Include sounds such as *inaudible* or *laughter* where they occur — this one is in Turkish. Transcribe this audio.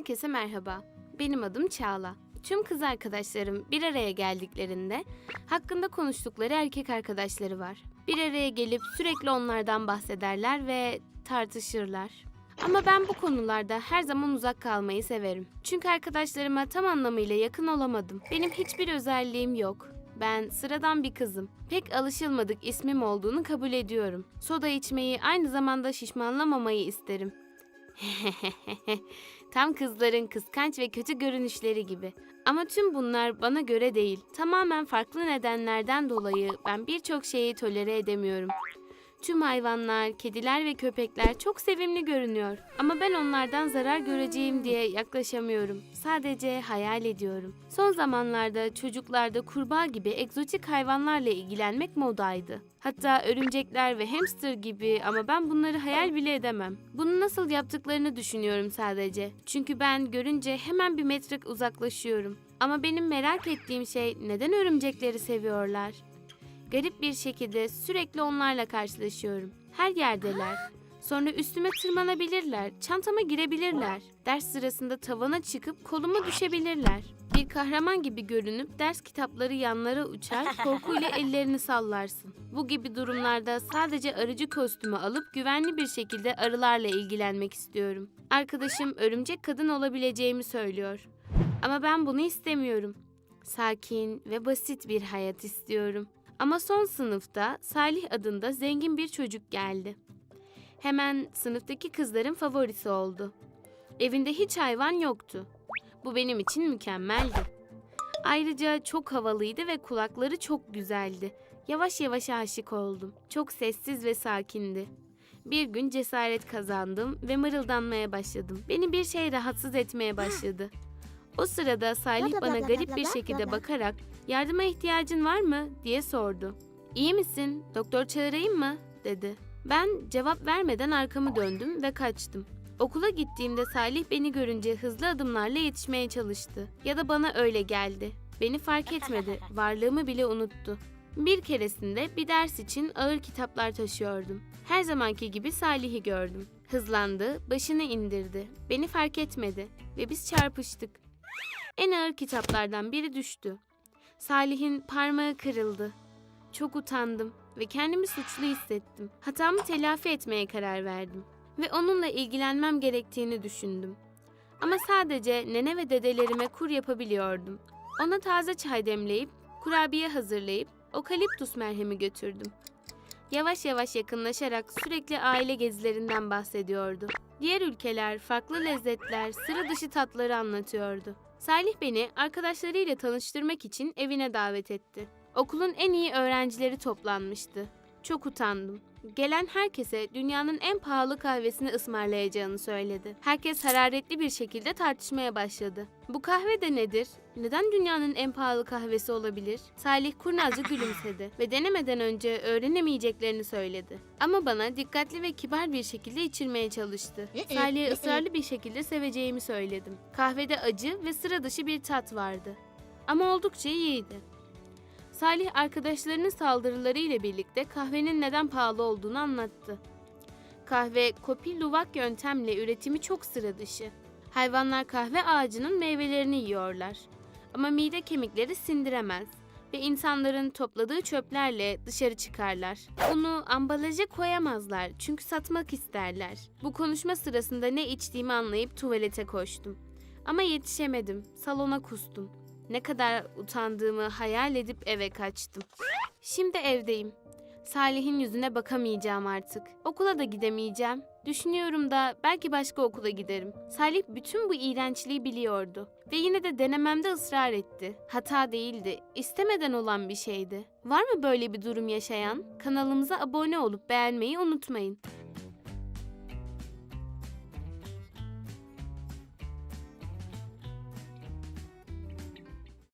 Herkese merhaba. Benim adım Çağla. Tüm kız arkadaşlarım bir araya geldiklerinde hakkında konuştukları erkek arkadaşları var. Bir araya gelip sürekli onlardan bahsederler ve tartışırlar. Ama ben bu konularda her zaman uzak kalmayı severim. Çünkü arkadaşlarıma tam anlamıyla yakın olamadım. Benim hiçbir özelliğim yok. Ben sıradan bir kızım. Pek alışılmadık ismim olduğunu kabul ediyorum. Soda içmeyi aynı zamanda şişmanlamamayı isterim. *laughs* Tam kızların kıskanç ve kötü görünüşleri gibi. Ama tüm bunlar bana göre değil. Tamamen farklı nedenlerden dolayı ben birçok şeyi tolere edemiyorum. Tüm hayvanlar, kediler ve köpekler çok sevimli görünüyor. Ama ben onlardan zarar göreceğim diye yaklaşamıyorum. Sadece hayal ediyorum. Son zamanlarda çocuklarda kurbağa gibi egzotik hayvanlarla ilgilenmek modaydı. Hatta örümcekler ve hamster gibi ama ben bunları hayal bile edemem. Bunu nasıl yaptıklarını düşünüyorum sadece. Çünkü ben görünce hemen bir metre uzaklaşıyorum. Ama benim merak ettiğim şey neden örümcekleri seviyorlar? Garip bir şekilde sürekli onlarla karşılaşıyorum. Her yerdeler. Sonra üstüme tırmanabilirler, çantama girebilirler. Ders sırasında tavana çıkıp koluma düşebilirler. Bir kahraman gibi görünüp ders kitapları yanlara uçar, *laughs* korkuyla ellerini sallarsın. Bu gibi durumlarda sadece arıcı kostümü alıp güvenli bir şekilde arılarla ilgilenmek istiyorum. Arkadaşım örümcek kadın olabileceğimi söylüyor. Ama ben bunu istemiyorum. Sakin ve basit bir hayat istiyorum. Ama son sınıfta Salih adında zengin bir çocuk geldi. Hemen sınıftaki kızların favorisi oldu. Evinde hiç hayvan yoktu. Bu benim için mükemmeldi. Ayrıca çok havalıydı ve kulakları çok güzeldi. Yavaş yavaş aşık oldum. Çok sessiz ve sakindi. Bir gün cesaret kazandım ve mırıldanmaya başladım. Beni bir şey rahatsız etmeye başladı. O sırada Salih bana garip bir şekilde bakarak yardıma ihtiyacın var mı diye sordu. İyi misin? Doktor çağırayım mı? dedi. Ben cevap vermeden arkamı döndüm ve kaçtım. Okula gittiğimde Salih beni görünce hızlı adımlarla yetişmeye çalıştı. Ya da bana öyle geldi. Beni fark etmedi, *laughs* varlığımı bile unuttu. Bir keresinde bir ders için ağır kitaplar taşıyordum. Her zamanki gibi Salih'i gördüm. Hızlandı, başını indirdi. Beni fark etmedi ve biz çarpıştık. En ağır kitaplardan biri düştü. Salih'in parmağı kırıldı. Çok utandım ve kendimi suçlu hissettim. Hatamı telafi etmeye karar verdim ve onunla ilgilenmem gerektiğini düşündüm. Ama sadece nene ve dedelerime kur yapabiliyordum. Ona taze çay demleyip, kurabiye hazırlayıp okaliptus merhemi götürdüm. Yavaş yavaş yakınlaşarak sürekli aile gezilerinden bahsediyordu. Diğer ülkeler, farklı lezzetler, sıra dışı tatları anlatıyordu. Salih beni arkadaşlarıyla tanıştırmak için evine davet etti. Okulun en iyi öğrencileri toplanmıştı. Çok utandım. Gelen herkese dünyanın en pahalı kahvesini ısmarlayacağını söyledi. Herkes hararetli bir şekilde tartışmaya başladı. Bu kahve de nedir? Neden dünyanın en pahalı kahvesi olabilir? Salih kurnazca gülümsedi ve denemeden önce öğrenemeyeceklerini söyledi. Ama bana dikkatli ve kibar bir şekilde içirmeye çalıştı. Salih'e ısrarlı bir şekilde seveceğimi söyledim. Kahvede acı ve sıra dışı bir tat vardı. Ama oldukça iyiydi. Salih arkadaşlarının saldırıları ile birlikte kahvenin neden pahalı olduğunu anlattı. Kahve kopil luvak yöntemle üretimi çok sıra dışı. Hayvanlar kahve ağacının meyvelerini yiyorlar. Ama mide kemikleri sindiremez ve insanların topladığı çöplerle dışarı çıkarlar. Bunu ambalaja koyamazlar çünkü satmak isterler. Bu konuşma sırasında ne içtiğimi anlayıp tuvalete koştum. Ama yetişemedim. Salona kustum. Ne kadar utandığımı hayal edip eve kaçtım. Şimdi evdeyim. Salih'in yüzüne bakamayacağım artık. Okula da gidemeyeceğim. Düşünüyorum da belki başka okula giderim. Salih bütün bu iğrençliği biliyordu ve yine de denememde ısrar etti. Hata değildi, istemeden olan bir şeydi. Var mı böyle bir durum yaşayan? Kanalımıza abone olup beğenmeyi unutmayın.